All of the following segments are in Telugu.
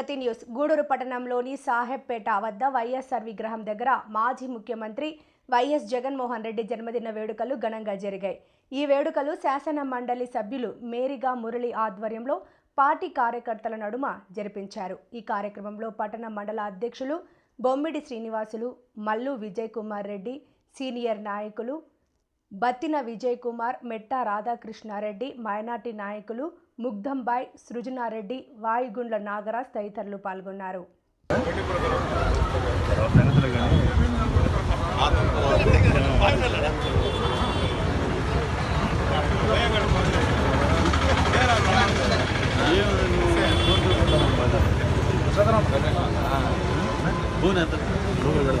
ప్రగతి న్యూస్. గూడూరు పట్టణంలోని సాహెబ్పేట వద్ద వైఎస్ఆర్ విగ్రహం దగ్గర మాజీ ముఖ్యమంత్రి వైఎస్ జగన్మోహన్ రెడ్డి జన్మదిన వేడుకలు ఘనంగా జరిగాయి. ఈ వేడుకలు శాసన మండలి సభ్యులు మేరిగా మురళి ఆధ్వర్యంలో పార్టీ కార్యకర్తల నడుమ జరిపించారు. ఈ కార్యక్రమంలో పట్టణ మండల అధ్యక్షులు బొమ్మిడి శ్రీనివాసులు మల్లు విజయ్ కుమార్ రెడ్డి సీనియర్ నాయకులు బత్తిన విజయ్ కుమార్ మెట్టా రాధాకృష్ణారెడ్డి మైనార్టీ నాయకులు ముగ్ధంబాయ్ సృజనారెడ్డి వాయుగుండ్ల నాగరాజ్ తదితరులు పాల్గొన్నారు. జోహార్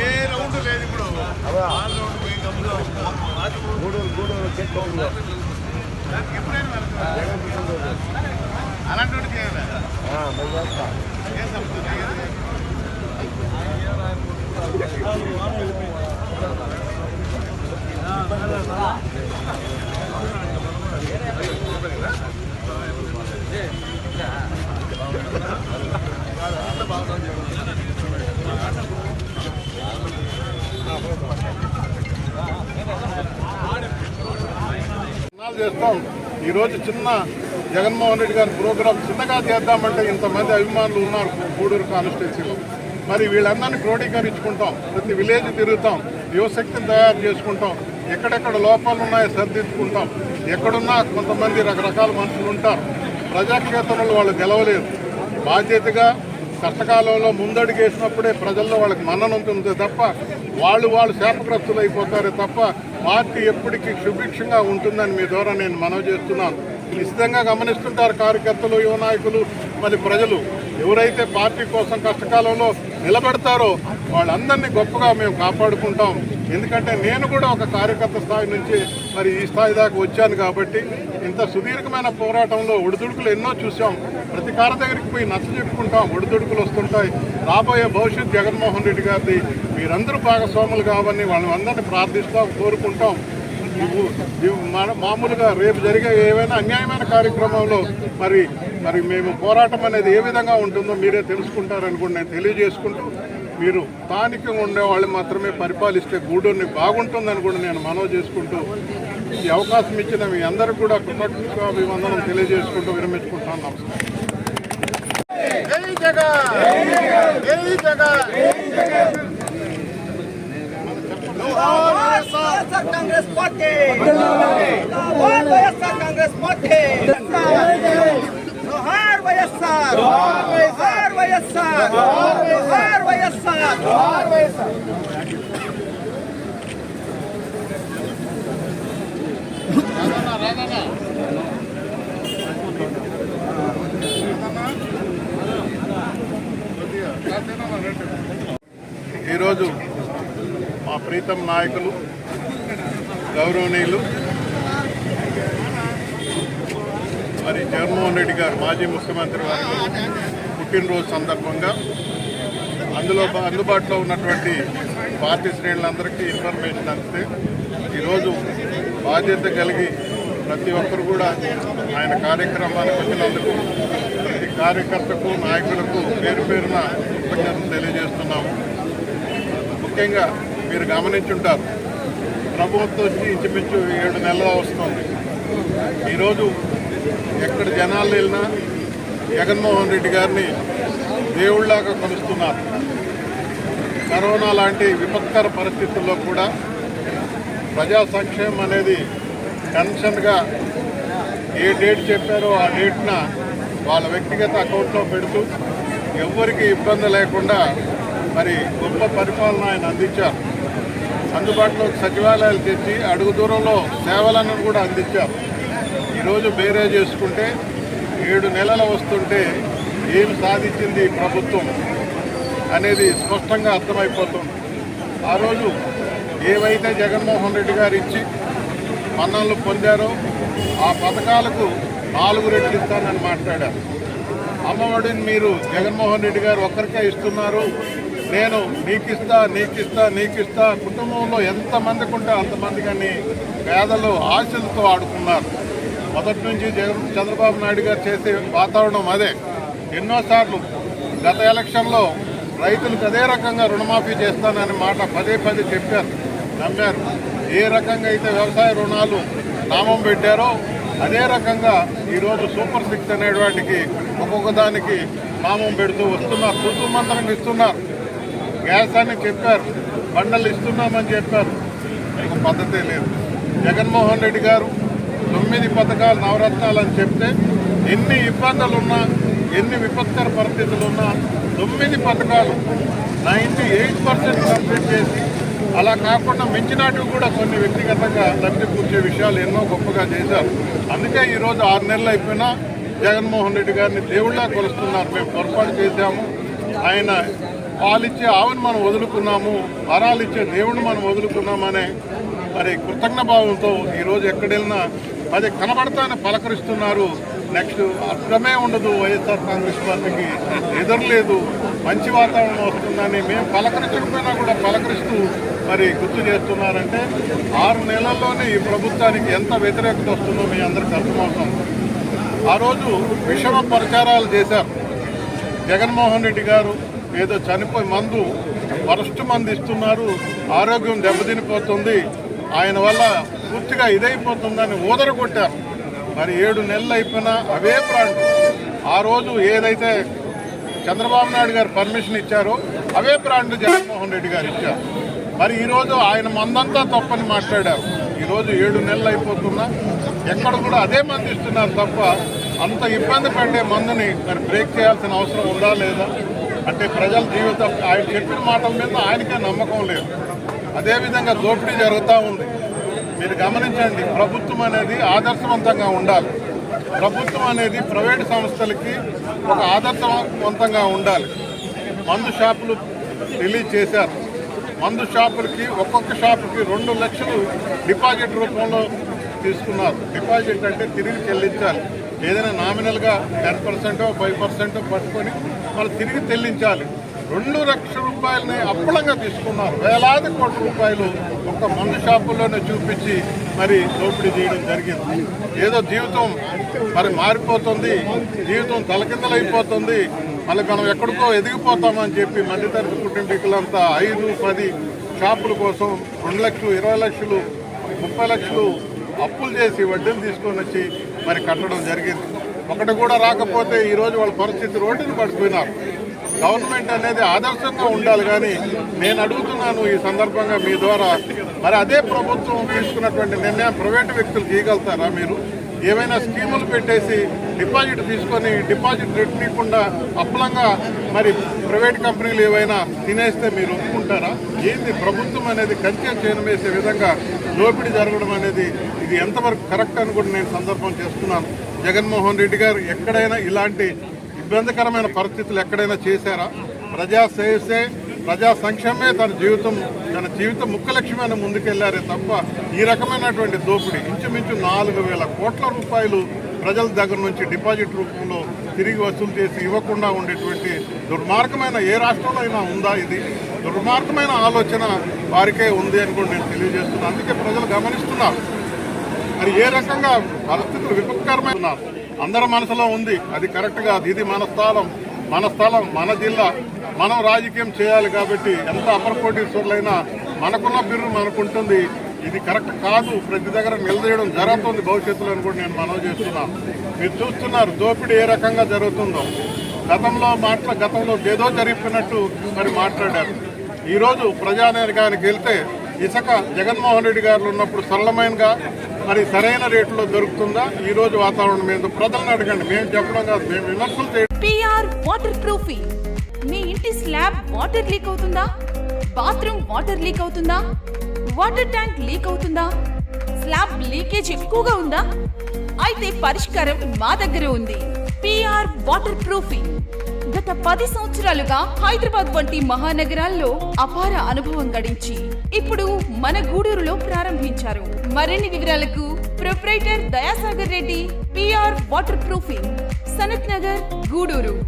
ఏ రౌండ్ లేదు ఇప్పుడు గూడూరు గూడూరు దానికి ఎప్పుడైనా అలాంటి చేయాలి ఏం తప్పుతుంది చేస్తాం. ఈరోజు చిన్న జగన్మోహన్ రెడ్డి గారి ప్రోగ్రాం చిన్నగా చేద్దామంటే ఇంతమంది అభిమానులు ఉన్నారు గూడూరు కాన్స్టిట్యున్సీలో. మరి వీళ్ళందరినీ క్రోడీకరించుకుంటాం. ప్రతి విలేజ్ తిరుగుతాం. యువశక్తిని తయారు చేసుకుంటాం. ఎక్కడెక్కడ లోపాలు ఉన్నాయో సరిదిద్దుకుంటాం. ఎక్కడున్నా కొంతమంది రకరకాల మనుషులు ఉంటారు. ప్రజాక్షేత్రంలో వాళ్ళు గెలవలేరు. బాధ్యతగా కష్టకాలంలో ముందడుగేసినప్పుడే ప్రజల్లో వాళ్ళకి మన్నన ఉంటుంది తప్ప వాళ్ళు వాళ్ళు శాపగ్రస్తులు అయిపోతారే తప్ప పార్టీ ఎప్పటికీ సుభిక్షంగా ఉంటుందని మీ ద్వారా నేను మనవి చేస్తున్నాను. నిశ్చితంగా గమనిస్తుంటారు కార్యకర్తలు యువ నాయకులు మరి ప్రజలు. ఎవరైతే పార్టీ కోసం కష్టకాలంలో నిలబెడతారో వాళ్ళందరినీ గొప్పగా మేము కాపాడుకుంటాం. ఎందుకంటే నేను కూడా ఒక కార్యకర్త స్థాయి నుంచి మరి ఈ స్థాయి దాకా వచ్చాను కాబట్టి ఇంత సుదీర్ఘమైన పోరాటంలో ఒడిదుడుకులు ఎన్నో చూసాం ప్రతి కార దగ్గరికి పోయి నచ్చ చెప్పుకుంటాం. ఒడిదుడుకులు వస్తుంటాయి. రాబోయే భవిష్యత్ జగన్మోహన్ రెడ్డి గారిది మీరందరూ భాగస్వాములు కావని వాళ్ళని అందరినీ ప్రార్థిస్తాం కోరుకుంటాం. మామూలుగా రేపు జరిగే ఏవైనా అన్యాయమైన కార్యక్రమంలో మరి మరి మేము పోరాటం అనేది ఏ విధంగా ఉంటుందో మీరే తెలుసుకుంటారని కూడా నేను తెలియజేసుకుంటూ మీరు స్థానికంగా ఉండే వాళ్ళు మాత్రమే పరిపాలిస్తే గూడూరుని బాగుంటుందని కూడా నేను మనవి చేసుకుంటూ ఈ అవకాశం ఇచ్చిన మీ అందరికీ కూడా కృతజ్ఞాభివందనం తెలియజేసుకుంటూ విరమించుకుంటాను నమస్కారం కాంగ్రెస్ పార్టీ! వైఎస్ఆర్ కాంగ్రెస్ పార్టీ! జోహార్ వైఎస్ఆర్! వైఎస్ఆర్ ఈరోజు మా ప్రీతం నాయకులు గౌరవనీయులు మరి జగన్మోహన్ రెడ్డి గారు మాజీ ముఖ్యమంత్రి వారికి పుట్టినరోజు సందర్భంగా అందులో అందుబాటులో ఉన్నటువంటి పార్టీ శ్రేణులందరికీ ఇన్ఫర్మేషన్ అందితే ఈరోజు బాధ్యత కలిగి ప్రతి ఒక్కరు కూడా ఆయన కార్యక్రమానికి వచ్చినందుకు ప్రతి కార్యకర్తకు నాయకులకు పేరు పేరున కృతజ్ఞతలు తెలియజేస్తున్నాము. ముఖ్యంగా మీరు గమనించుంటారు ప్రభుత్వం వచ్చి ఇంచుమించు ఏడు నెలలు వస్తుంది. ఈరోజు ఎక్కడ జనాలు వెళ్ళినా జగన్మోహన్ రెడ్డి గారిని దేవుళ్ళాగా కలుస్తున్నారు. కరోనా లాంటి విపత్కర పరిస్థితుల్లో కూడా ప్రజా సంక్షేమం అనేది కన్షన్గా ఏ డేట్ చెప్పారో ఆ డేట్న వాళ్ళ వ్యక్తిగత అకౌంట్లో పెడుతూ ఎవరికి ఇబ్బంది లేకుండా మరి గొప్ప పరిపాలన ఆయన అందించారు. అందుబాటులో సచివాలయాలు తెచ్చి అడుగు దూరంలో సేవలను కూడా అందించారు. ఈరోజు బేరే చేసుకుంటే ఏడు నెలలు వస్తుంటే ఏం సాధించింది ప్రభుత్వం? అనేది స్పష్టంగా అర్థమైపోతుంది. ఆ రోజు ఏవైతే జగన్మోహన్ రెడ్డి గారు ఇచ్చి మన్నలు పొందారో ఆ పథకాలకు నాలుగు రెట్లు ఇస్తానని మాట్లాడారు. అమ్మఒడిని మీరు జగన్మోహన్ రెడ్డి గారు ఒక్కరికే ఇస్తున్నారు. నేను నీకిస్తా నీకిస్తా నీకిస్తా. కుటుంబంలో ఎంతమందికి ఉంటే అంతమంది కానీ పేదలు ఆశలతో ఆడుకున్నారు మొదటి నుంచి జగన్ చంద్రబాబు నాయుడు గారు చేసే వాతావరణం అదే. ఎన్నోసార్లు గత ఎలక్షన్లో రైతులకు అదే రకంగా రుణమాఫీ చేస్తానని మాట పదే పదే చెప్పారు నమ్మారు. ఏ రకంగా అయితే వ్యవసాయ రుణాలు నామం పెట్టారో అదే రకంగా ఈరోజు సూపర్ సిక్స్ అనేటువంటికి ఒక్కొక్క దానికి నామం పెడుతూ వస్తున్నారు. కుటుంబంతరం ఇస్తున్నారు. గ్యాస్ అని చెప్పారు. బండలు ఇస్తున్నామని చెప్పారు. మీకు పద్ధతే లేదు. జగన్మోహన్ రెడ్డి గారు తొమ్మిది పథకాలు నవరత్నాలు అని చెప్తే ఎన్ని ఇబ్బందులున్నా ఎన్ని విపత్కర పరిస్థితులున్నా తొమ్మిది పథకాలు నైంటీ ఎయిట్ పర్సెంట్ కంప్లీట్ చేసి అలా కాకుండా మించినాటివి కూడా కొన్ని వ్యక్తిగతంగా లబ్ధి కూర్చే విషయాలు ఎన్నో గొప్పగా చేశారు. అందుకే ఈరోజు ఆరు నెలలు అయిపోయినా జగన్మోహన్ రెడ్డి గారిని దేవుళ్ళ కొలుస్తున్నారు. మేము పొరపాటు చేశాము. ఆయన పాలిచ్చే ఆవును మనం వదులుకున్నాము. వరాలు ఇచ్చే దేవుడిని మనం వదులుకున్నామనే మరి కృతజ్ఞ భావంతో ఈరోజు ఎక్కడెళ్ళినా అది కనబడతానే పలకరిస్తున్నారు. నెక్స్ట్ అర్థమే ఉండదు వైఎస్ఆర్ కాంగ్రెస్ పార్టీకి. ఎదురులేదు. మంచి వాతావరణం వస్తుందని మేము పలకరించకపోయినా కూడా పలకరిస్తూ మరి గుర్తు చేస్తున్నారంటే ఆరు నెలల్లోనే ఈ ప్రభుత్వానికి ఎంత వ్యతిరేకత వస్తుందో మీ అందరికీ అర్థమవుతుంది ఆ రోజు విషమ ప్రచారాలు చేశారు. జగన్మోహన్ రెడ్డి గారు ఏదో చనిపోయి మందు వరస్ట్ మంది ఇస్తున్నారు. ఆరోగ్యం దెబ్బతినిపోతుంది. ఆయన వల్ల పూర్తిగా ఇదైపోతుందని ఊదరగొట్టారు. మరి ఏడు నెలలు అయిపోయినా అవే ప్రాంతం ఆ రోజు ఏదైతే చంద్రబాబు నాయుడు గారు పర్మిషన్ ఇచ్చారో అవే ప్రాంతం జగన్మోహన్ రెడ్డి గారు ఇచ్చారు. మరి ఈరోజు ఆయన మందంతా తప్పని మాట్లాడారు. ఈరోజు ఏడు నెలలు అయిపోతున్నా ఎక్కడ కూడా అదే మంది ఇస్తున్నారు తప్ప అంత ఇబ్బంది పడే మందుని మరి బ్రేక్ చేయాల్సిన అవసరం ఉందా లేదా? అంటే ప్రజల జీవితం ఆయన చెప్పిన మాటల మీద ఆయనకే నమ్మకం లేదు. అదేవిధంగా దోపిడీ జరుగుతూ ఉంది. మీరు గమనించండి ప్రభుత్వం అనేది ఆదర్శవంతంగా ఉండాలి. ప్రభుత్వం అనేది ప్రైవేట్ సంస్థలకి ఒక ఆదర్శవంతంగా ఉండాలి. మందు షాపులు రిలీజ్ చేశారు. మందు షాపులకి ఒక్కొక్క షాపుకి రెండు లక్షలు డిపాజిట్ రూపంలో తీసుకున్నారు. డిపాజిట్ అంటే తిరిగి చెల్లించాలి. ఏదైనా నామినల్గా టెన్ పర్సెంటో ఫైవ్ పర్సెంటో పట్టుకొని వాళ్ళు తిరిగి చెల్లించాలి. రెండు లక్షల రూపాయలని అప్పులంగా తీసుకున్నారు. వేలాది కోట్ల రూపాయలు ఒక మందు షాపుల్లోనే చూపించి మరి దోపిడీ చేయడం జరిగింది. ఏదో జీవితం మరి మారిపోతుంది జీవితం తలకిందలైపోతుంది మళ్ళీ మనం ఎక్కడికో ఎదిగిపోతామని చెప్పి మధ్యతరగతి కుటుంబీకులంతా ఐదు పది షాపుల కోసం రెండు లక్షలు ఇరవై లక్షలు ముప్పై లక్షలు అప్పులు చేసి వడ్డీలు తీసుకొని వచ్చి మరి కట్టడం జరిగింది. ఒకటి కూడా రాకపోతే ఈరోజు వాళ్ళ పరిస్థితి రోడ్డుని పడిపోయినారు. గవర్నమెంట్ అనేది ఆదర్శంగా ఉండాలి కానీ నేను అడుగుతున్నాను ఈ సందర్భంగా మీ ద్వారా. మరి అదే ప్రభుత్వం తీసుకున్నటువంటి నిర్ణయం ప్రైవేటు వ్యక్తులు గీయగలుగుతారా మీరు? ఏమైనా స్కీములు పెట్టేసి డిపాజిట్ తీసుకొని డిపాజిట్ రిటర్నీయకుండా అప్పులంగా మరి ప్రైవేట్ కంపెనీలు ఏవైనా తినేస్తే మీరు ఒప్పుకుంటారా? ఏంది ప్రభుత్వం అనేది కంచె చేయడం వేసే విధంగా దోపిడీ జరగడం అనేది ఇది ఎంతవరకు కరెక్ట్ అని కూడా నేను సందర్భం చేస్తున్నాను. జగన్మోహన్ రెడ్డి గారు ఎక్కడైనా ఇలాంటి ఇబ్బందికరమైన పరిస్థితులు ఎక్కడైనా చేశారా? ప్రజా సేవసే ప్రజా సంక్షేమే తన జీవితం తన జీవితం ముఖ్య లక్ష్యమైన ముందుకెళ్ళారే తప్ప ఈ రకమైనటువంటి దోపిడీ ఇంచుమించు నాలుగు వేల కోట్ల రూపాయలు ప్రజల దగ్గర నుంచి డిపాజిట్ రూపంలో తిరిగి వసూలు చేసి ఇవ్వకుండా ఉండేటువంటి దుర్మార్గమైన ఏ రాష్ట్రంలో అయినా ఉందా ఇది? దుర్మార్గమైన ఆలోచన వారికే ఉంది అని కూడా నేను తెలియజేస్తున్నాను. అందుకే ప్రజలు గమనిస్తున్నారు. మరి ఏ రకంగా పరిస్థితులు విపత్కరమైన అందరి మనసులో ఉంది. అది కరెక్ట్ కాదు. ఇది మన స్థలం. మన స్థలం మన జిల్లా. మనం రాజకీయం చేయాలి కాబట్టి ఎంత అపర కోటీశ్వరులైనా మనకున్న బిర్రు మనకుంటుంది. ఇది కరెక్ట్ కాదు. ప్రతి దగ్గర నిలదీయడం జరుగుతుంది. భవిష్యత్తులో అని కూడా నేను మనవి చేస్తున్నాను మీరు చూస్తున్నారు దోపిడీ ఏ రకంగా జరుగుతుందో. గతంలో మాట్లా గతంలో ఏదో జరిపినట్టు మరి మాట్లాడారు. ఈరోజు ప్రజానేకానికి వెళ్తే ఇసుక జగన్మోహన్ రెడ్డి గారు ఉన్నప్పుడు సరళమైనగా మరి సరైన రేట్లో దొరుకుతుందా? ఈ రోజు వాతావరణం మీద ప్రజలను అడగండి. మేము చెప్పడం కాదు మేము విమర్శలు చేయడం పిఆర్ వాటర్ ప్రూఫింగ్ మీ ఇంటి స్లాబ్ వాటర్ లీక్ అవుతుందా? బాత్రూమ్ వాటర్ లీక్ అవుతుందా? వాటర్ ట్యాంక్ లీక్ అవుతుందా? స్లాబ్ లీకేజ్ ఎక్కువగా ఉందా? అయితే పరిష్కారం మా దగ్గర ఉంది. పిఆర్ వాటర్ ప్రూఫింగ్ గత పది సంవత్సరాలుగా హైదరాబాద్ వంటి మహానగరాల్లో అపార అనుభవం గడించి ఇప్పుడు మన గూడూరులో ప్రారంభించారు. మరిన్ని వివరాలకు proprietor Dayasagar Reddy PR waterproofing Sanath Nagar Gudur.